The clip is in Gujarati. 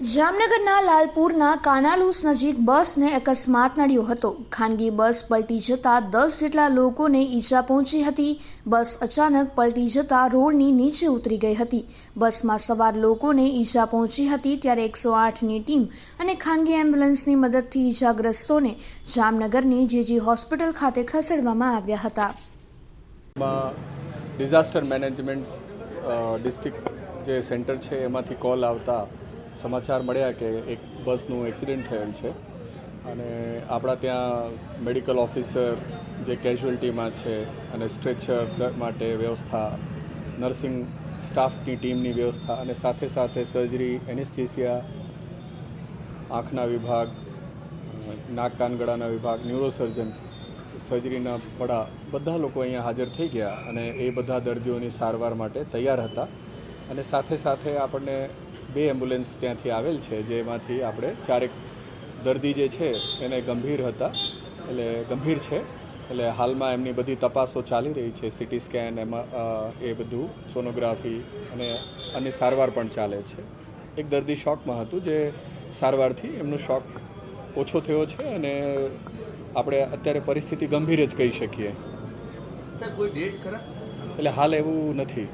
જામનગરના લાલપુરના કાનાલુસ નજીક બસને અકસ્માત નડ્યો હતો. ખાનગી બસ પલટી જતા દસ જેટલા લોકોને ઈજા પહોંચી હતી. બસ અચાનક પલટી જતા રોડની નીચે ઉતરી ગઈ હતી. બસમાં સવાર લોકોને ઈજા પહોંચી હતી ત્યારે એકસો આઠની ટીમ અને ખાનગી એમ્બ્યુલન્સની મદદથી ઈજાગ્રસ્તોને જામનગરની જેજી હોસ્પિટલ ખાતે ખસેડવામાં આવ્યા હતા. ડિઝાસ્ટર મેનેજમેન્ટ ડિસ્ટ્રિક્ટ જે સેન્ટર છે એમાંથી કોલ આવતા સમાચાર મળ્યા કે એક બસનું એક્સિડન્ટ થયેલ છે. અને આપણા ત્યાં મેડિકલ ઓફિસર જે કેઝ્યુઅલ્ટીમાં છે અને સ્ટ્રેચર માટે વ્યવસ્થા, નર્સિંગ સ્ટાફની ટીમની વ્યવસ્થા અને સાથે સાથે સર્જરી, એનેસ્થિસિયા, આંખના વિભાગ, નાક કાન ગળાના વિભાગ, ન્યુરોસર્જન, સર્જરીના પડા બધા લોકો અહીંયા હાજર થઈ ગયા અને એ બધા દર્દીઓની સારવાર માટે તૈયાર હતા. અને સાથે સાથે આપણને બે એમ્બ્યુલન્સ ત્યાંથી આવેલ છે જેમાંથી આપણે ચારેક દર્દી જે છે એને ગંભીર હતા. એટલે ગંભીર છે. એટલે હાલમાં એમની બધી તપાસો ચાલી રહી છે સિટી સ્કેન એમાં એ બધું સોનોગ્રાફી અને અને સારવાર પણ ચાલે છે. એક દર્દી શોકમાં હતું જે સારવારથી એમનો શોક ઓછો થયો છે અને આપણે અત્યારે પરિસ્થિતિ ગંભીર જ કહી શકીએ. એટલે હાલ એવું નથી.